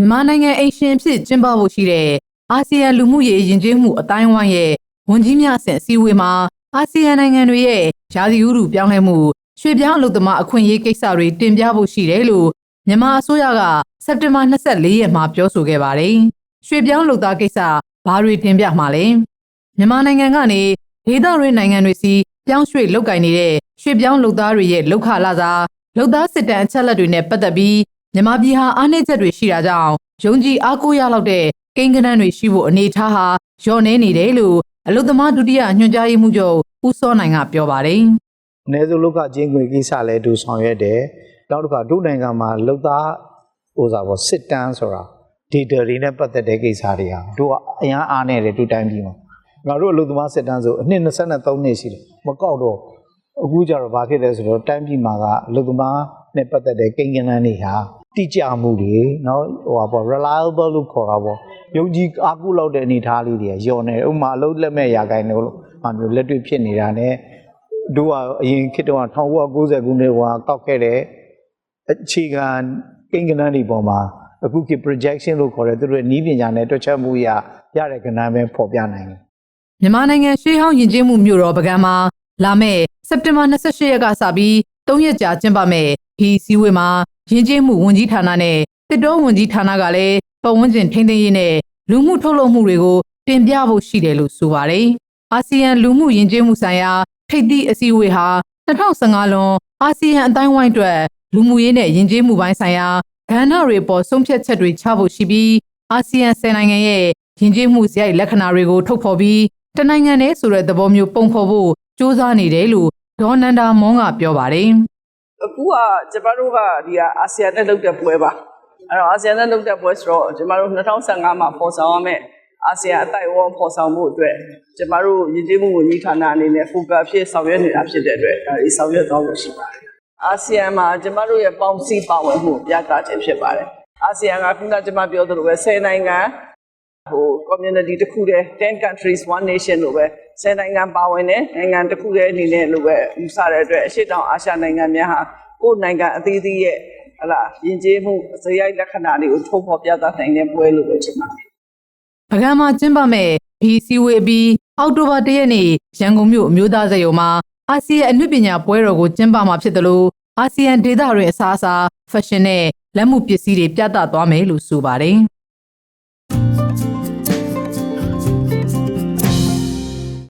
မြန်မာနိုင်ငံအိမ်ရှင်အဖြစ်ကျင်းပဖို့ရှိတဲ့အာဆီယံလူမှုရေးယဉ်ကျေးမှုအတိုင်းအဝိုင်းရဲ့ဝန်ကြီးများအဆင့်အစည်းအဝေးမှာအာဆီယံနိုင်ငံတွေရဲ့ယာစီဥတုပြောင်းလဲမှုရွှေ့ပြောင်းအလုပ်သမားအခွင့်အရေးကိစ္စတွေတင်ပြဖို့ရှိတယ်လို့မြန်မာအစိုးရကစက်တင်ဘာ24ရက်မှာပြောဆိုခဲ့ပါတယ်။ရွှေ့ပြောင်းလုပ်သားကိစ္စဘာတွေတင်ပြမှာလဲ။မြန်မာနိုင်ငံကနေဒေသရင်းနိုင်ငံတွေစီပြောင်းရွှေ့လုပ်ကင်နေတဲ့ရွှေ့ပြောင်းလုပ်သားတွေရဲ့လောက်ခလာစားလုပ်သားစစ်တမ်းအချက်အလက်တွေနဲ့ပတ်သက်ပြီး မြန်မာပြည်ဟာအားနည်းချက်တွေရှိတာကြောင့်ယုံကြည်အားကိုးရလောက်တဲ့ကိန်းဂဏန်းတွေရှိဖို့အနေအထားဟာလျော့နေနေတယ်လို့အလုသမားဒုတိယညွှန်ကြားရေးမှူးချုပ်ဦးစောနိုင်ကပြောပါတယ်အနည်းဆုံးလောက်ကချင်းခွေကိစ္စလည်းတူဆောင်ရွက်တယ်နောက်တစ်ခါဒုနိုင်ငံမှာလုံသားဟိုစားပေါ့စစ်တမ်းဆိုတာ data တွေနဲ့ပတ်သက်တဲ့ကိစ္စတွေဟာတို့ကအရန်အားနေတယ်တူတိုင်းပြည်မှာငါတို့အလုံသမားစစ်တမ်းဆိုအနှစ်23နှစ်ရှိတယ်မကောက်တော့အခုကျတော့ဘာဖြစ်လဲဆိုတော့တိုင်းပြည်မှာကအလုံသမားနဲ့ပတ်သက်တဲ့ကိန်းဂဏန်းတွေဟာ တိကျမှုတွေနော်ဟိုပါပေါ့ reliable လို့ခေါ်တာပေါ့ယုံကြည်အားကိုးလောက်တဲ့အနေအထားလေးတွေညော်နေတယ်ဥပမာအလုပ်လက်မဲ့ရာဂိုင်းလို့ဟာမျိုးလက်တွေ့ဖြစ်နေတာ ਨੇ တို့ကအရင်ခေတ်တုန်းက1990ခုနှစ်ကကောက်ခဲ့တဲ့အခြေခံကိန်းဂဏန်းတွေပေါ်မှာအခုခေတ် projection လို့ခေါ်တဲ့သူတို့ရဲ့နီးပညာနဲ့တွက်ချက်မှုရရတဲ့ကဏ္ဍပဲပေါ်ပြနိုင်တယ်မြန်မာနိုင်ငံရှေးဟောင်းယဉ်ကျေးမှုမြို့တော်ပကံမှာလာမယ့်စက်တင်ဘာ28ရက်ကစပြီး 3ရက်ကြာကျင်းပမယ့်ဒီစည်းဝေးမှာယဉ်ကျေးမှုဝန်ကြီးဌာနနဲ့တစ်တော်ဝန်ကြီးဌာနကလည်းပတ်ဝန်းကျင်ထိန်းသိမ်းရေးနဲ့လူမှုထုတ်လုပ်မှုတွေကိုတင်ပြဖို့ရှိတယ်လို့ဆိုပါတယ်။အာဆီယံလူမှုယဉ်ကျေးမှုဆိုင်ရာထိပ်သီးအစည်းအဝေးဟာ2015လွန်အာဆီယံအတိုင်းဝိုင်းအတွက်လူမှုရေးနဲ့ယဉ်ကျေးမှုပိုင်းဆိုင်ရာကဏ္ဍတွေပေါ်ဆုံးဖြတ်ချက်တွေချဖို့ရှိပြီးအာဆီယံ10နိုင်ငံရဲ့ယဉ်ကျေးမှုစရိုက်လက္ခဏာတွေကိုထုတ်ဖော်ပြီးတနိုင်ငံနဲ့ဆိုတဲ့သဘောမျိုးပုံဖော်ဖို့စ조사နေတယ်လို့ ဒေါ်နန္ဒာမွန်ကပြောပါတယ်အခုကကျမတို့ကဒီကအာဆီယံနဲ့လုပ်တဲ့ပွဲပါအဲ့တော့အာဆီယံနဲ့လုပ်တဲ့ပွဲဆိုတော့ကျမတို့2015မှာပေါ်ဆောင်ရမယ့်အာဆီယံအတိုက်အဝန်းပေါ်ဆောင်မှုအတွက်ကျမတို့ရည်ကြည်မှုဝန်ကြီးဌာနအနေနဲ့ focus ဖြစ်ဆောင်ရွက်နေတာဖြစ်တဲ့အတွက်ဒါဒီဆောင်ရွက်သွားလို့ရှိပါတယ်အာဆီယံမှာကျမတို့ရဲ့ပေါင်းစည်းပါဝင်မှုပြသခြင်းဖြစ်ပါတယ်အာဆီယံကခုနကကျမပြောသလိုပဲ10နိုင်ငံ ဟို community တစ်ခုတည်း10 countries one nation လို့ပဲ10နိုင်ငံပါဝင်တယ်နိုင်ငံတစ်ခုတည်းအနေနဲ့လို့ပဲယူဆတဲ့အတွက်အရှိတောင်အာရှနိုင်ငံများဟာကိုယ်နိုင်ငံအသီးသီးရဲ့ဟလာယဉ်ကျေးမှုဇယိုက်လက္ခဏာတွေကိုထုတ်ဖော်ပြသနိုင်တဲ့ပွဲလို့ပဲထင်ပါတယ်။ပကံမှာကျင်းပမဲ့ဒီစည်းဝေးပြီးအောက်တိုဘာ၁ရက်နေ့ရန်ကုန်မြို့အမျိုးသားစရုံမှာအာဆီယံအနုပညာပွဲတော်ကိုကျင်းပမှာဖြစ်တယ်လို့အာဆီယံဒေသတွင်အစားအစာဖက်ရှင်နဲ့လက်မှုပစ္စည်းတွေပြသသွားမယ်လို့ဆိုပါတယ်။